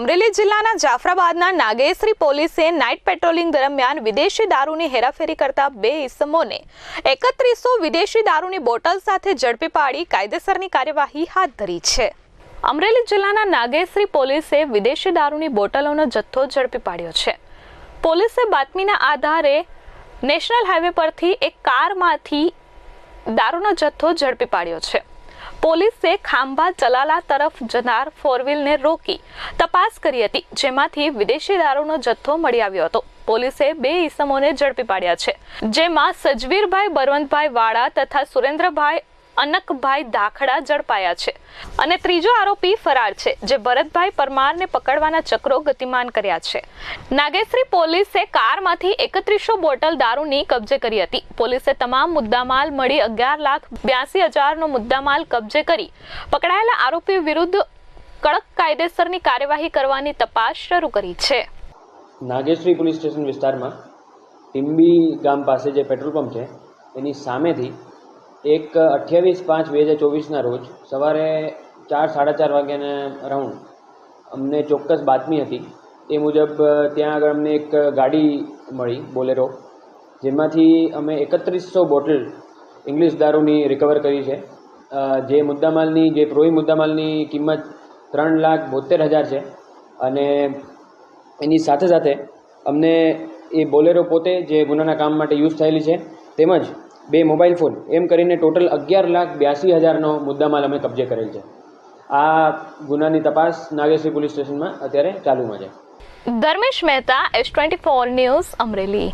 અમરેલી જિલ્લાના જાફરાબાદના નાગેશ્રી પોલીસે night patrolling દરમિયાન વિદેશી દારૂની હેરાફેરી કરતા બે ઇસમોને એકત્રીસો વિદેશી દારૂની બોટલ સાથે ઝડપી પાડી કાયદેસરની કાર્યવાહી હાથ ધરી છે. અમરેલી જિલ્લાના નાગેશ્રી પોલીસે વિદેશી દારૂની બોટલોનો જથ્થો ઝડપી પાડ્યો છે. પોલીસે બાતમીના આધારે નેશનલ હાઈવે પરથી એક કારમાંથી દારૂનો જથ્થો ઝડપી પાડ્યો છે. પોલીસે ખાંભા ચલાલા તરફ જનાર ફોરવ્હીલને રોકી તપાસ કરી હતી, જેમાંથી વિદેશી દારૂનો જથ્થો મળી આવ્યો હતો. પોલીસે બે ઈસમોને ઝડપી પાડ્યા છે, જેમાં સજવીરભાઈ બરવંતભાઈ વાળા તથા સુરેન્દ્રભાઈ અનકભાઈ દાખડા ઝડપાયા છે. અને ત્રીજો આરોપી ફરાર છે, જે ભરતભાઈ પરમારને પકડવાના ચક્રો ગતિમાન કર્યા છે. નાગેશ્રી પોલીસે કારમાંથી એકત્રીસો બોટલ દારૂની કબજે કરી હતી. પોલીસે તમામ મુદ્દામાલ મળી અગિયાર લાખ બ્યાસી હજારનો મુદ્દામાલ કબજે કરી પકડાયેલા આરોપી વિરુદ્ધ કડક કાયદેસરની કાર્યવાહી કરવાની તપાસ શરૂ કરી છે. નાગેશ્રી પોલીસ સ્ટેશન વિસ્તારમાં ટીમ્બી ગામ પાસે જે પેટ્રોલ પંપ છે, એની સામેથી એક અઠ્યાવીસ પાંચ બે હજાર ચોવીસના રોજ સવારે ચાર, સાડા ચાર વાગ્યાના અરાઉન્ડ અમને ચોક્કસ બાતમી હતી. એ મુજબ ત્યાં આગળ અમને એક ગાડી મળી, બોલેરો, જેમાંથી અમે એકત્રીસો બોટલ ઇંગ્લિશ દારૂની રિકવર કરી છે. જે મુદ્દામાલની, જે પ્રોહી મુદ્દામાલની કિંમત ત્રણ લાખ બોતેર હજાર છે અને એની સાથે સાથે અમને એ બોલેરો પોતે જે ગુનાના કામ માટે યુઝ થયેલી છે, તેમજ બે મોબાઈલ ફોન, એમ કરીને ટોટલ અગિયાર લાખ બ્યાસી હજારનો મુદ્દામાલ અમે કબજે કરેલ છે. આ ગુનાની તપાસ નાગેશ્વરી પોલીસ સ્ટેશનમાં અત્યારે ચાલુમાં છે. Dharmesh Mehta S twenty four news Amreli.